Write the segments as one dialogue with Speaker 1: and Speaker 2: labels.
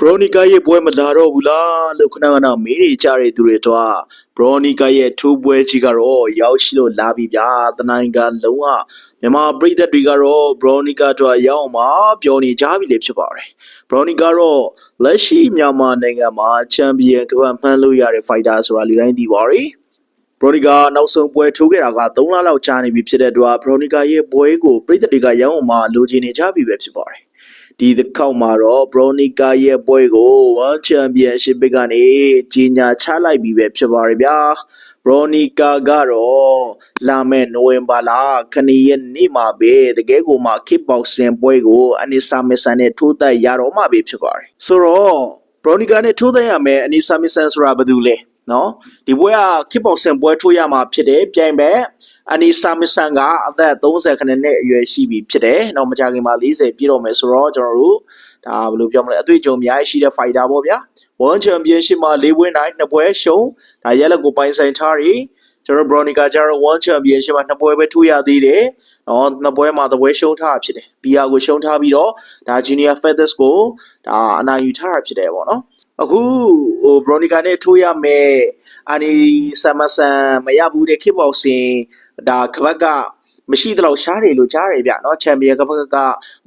Speaker 1: ဘရိုနီကာရဲ့ပွဲမလာတော့ဘူးလားလို့ခဏခဏမေးနေကြတဲ့သူတွေတော့ဘရိုနီကာရဲ့ထိုးပွဲကြီးကတော့ရောက်ရှိလို့လာပြီဗျာတနိုင်ငံလုံးကမြန်မာပြည်သက်တွေကတော့ဘရိုနီကာတော့ရောက်မှာပြောနေကြပြီလေဖြစ်ပါတယ်ဘရိုနီကာတော့လက်ရှိမြန်မာနိုင်ငံမှာချန်ပီယံကပတ်မှန်းလို့ရတဲ့ဖိုက်တာဆိုတာလူတိုင်းသိပါရီဘရိုနီကာနောက်ဆုံးပွဲထိုးခဲ့တာက3လလောက်ကြာနေပြီဖြစ်တဲ့အတွက်ဘရိုနီကာရဲ့ပွဲကိုပြည်သက်တွေကရောက်အောင်မှာလိုချင်နေကြပြီပဲဖြစ်ပါတယ် ဒီတစ်ခေါက်မှာတော့ Bronica ရဲ့ပွဲကို World Championship ကနေကြီးညာချလိုက်ပြီပဲဖြစ်ပါရဲ့ဗျာ Bronica ကတော့လာမယ့်နိုဝင်ဘာလခဏရက်နေ့မှာပဲတကယ်ကိုမှ kickboxing ပွဲကိုအနိစာမစ်ဆန်နဲ့ထိုးသက်ရတော့မှပဲဖြစ်ပါတယ်ဆိုတော့ Bronica နဲ့ထိုးသက်ရမယ်အနိစာမစ်ဆန်ဆိုတာဘာတူလဲ နော်ဒီပွဲက kickboxing ပွဲထိုးရမှာဖြစ်တယ်ပြိုင်ပဲအနီဆာမစ်ဆန်ကအသက်30ခဏနဲ့အရွယ်ရှိပြီဖြစ်တယ်။နောက်မကြခင်မှာ40ပြည့်တော့မယ်ဆိုတော့ကျွန်တော်တို့ဒါဘယ်လိုပြောမလဲအတွေ့အကြုံအများကြီးရှိတဲ့ fighter ပေါ့ဗျာ။ World Championship မှာ၄ပွဲနိုင်2ပွဲရှုံးဒါရက်လက်ကိုပိုင်ဆိုင်ထားပြီး ကျွန်တော် Bronica ကျတော့ World Championship မှာ2ပွဲပဲထိုးရသေးတယ်။နော်နှစ်ပွဲမှာတစ်ပွဲရှုံးထားတာဖြစ်တယ်။ BR ကိုရှုံးထားပြီးတော့ဒါ Junior Feathers ကိုဒါအနိုင်ယူထားတာဖြစ်တယ်ပေါ့နော်။အခုဟို Bronica နဲ့ထိုးရမယ်အနီဆမ်မဆန်မရဘူးတဲ့ kickboxing ဒါကပတ်ကမရှိသလောက်ရှားတယ်လို့ကြားတယ်ဗျเนาะချန်ပီယံကပတ်က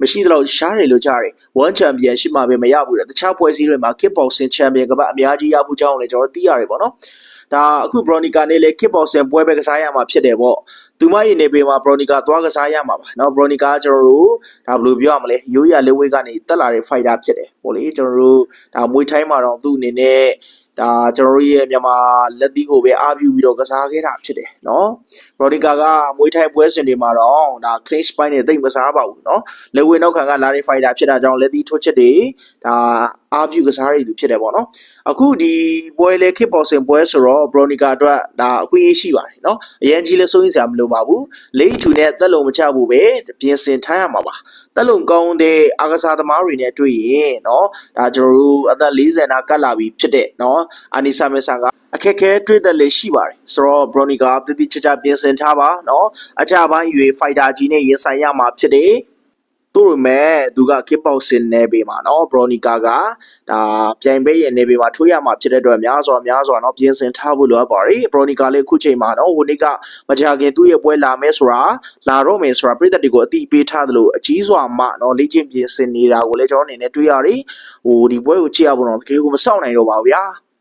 Speaker 1: မရှိသလောက်ရှားတယ်လို့ကြားတယ် one champion ရှိမှပဲမရဘူးတဲ့တခြားပွဲစည်းတွေမှာ kickboxing champion ကပတ်အများကြီးရဖို့ကြောင်းလည်းကျွန်တော်သိရတယ်ပေါ့နော် ဒါအခု Bronica နဲ့လေ kickboxing ပွဲပဲကစားရမှာဖြစ်တယ်ပေါ့သူမရဲ့နေပေမှာ Bronica သွားကစားရမှာပါเนาะ Bronica ကကျွန်တော်တို့ဒါဘယ်လိုပြောရမလဲရိုးရလေးဝေးကနေတက်လာတဲ့ fighter ဖြစ်တယ်ပေါ့လေကျွန်တော်တို့ဒါမွေးထိုင်းမှာတော့သူ့အနေနဲ့ဒါကျွန်တော်တို့ရဲ့မြန်မာလက်သီးကိုပဲအားပြုပြီးတော့ကစားခဲ့တာဖြစ်တယ်เนาะ ရိုဒီကာကမွေးထိုင်ပွဲစဉ်တွေမှာတော့ဒါ clean spine နဲ့တိတ်မစားပါဘူးเนาะလက်ဝဲနောက်ခံကလာတဲ့ fighter ဖြစ်တာကြောင့်လက်သီးထိုးချက်တွေဒါ အားပြုကစားရည်လူဖြစ်တယ်ပေါ့เนาะအခုဒီပွဲလေ kickboxing ပွဲဆိုတော့ Bronica အတွက်ဒါအခွင့်အရေးရှိပါတယ်เนาะအရင်ကြီးလဲစိုးရင်စရာမလိုပါဘူးလိတ်ထူနဲ့သက်လုံမချဘူးပဲပြင်ဆင်ထားရမှာပါသက်လုံကောင်းတဲ့အာကစားသမားတွေနဲ့တွေ့ရင်เนาะဒါကျွန်တော်တို့အသက်40နာကတ်လာပြီဖြစ်တဲ့เนาะအာနီဆာမက်ဆန်က အခက်အခဲတွေ့တဲ့လေရှိပါတယ်ဆိုတော့ Bronica တတိချာချာပြင်ဆင်ထားပါเนาะအကြပိုင်းရွေ fighter ကြီးနဲ့ရင်ဆိုင်ရမှာဖြစ်တယ် တို့ရမဲ့သူက kickboxing နယ်ပယ်မှာနော် Bronica ကဒါပြိုင်ပွဲရဲ့နယ်ပယ်မှာထိုးရမှာဖြစ်တဲ့အတွက်များစွာများစွာနော်ပြင်ဆင်ထားဖို့လိုအပ်ပါတယ်။ Bronica လေးအခုချိန်မှာနော်ဟိုနေ့ကမကြာခင်သူ့ရဲ့ပွဲလာမယ်ဆိုတာလာတော့မယ်ဆိုတာပြည်သက်တွေကိုအတိပေးထားသလိုအကြီးစွာမှနော်လေ့ကျင့်ပြင်ဆင်နေတာကိုလည်းကျွန်တော်အနေနဲ့တွေ့ရတယ်။ဟိုဒီပွဲကိုကြည့်ရဖို့တော့တကယ်ကိုမစောင့်နိုင်တော့ပါဘူးဗျာ။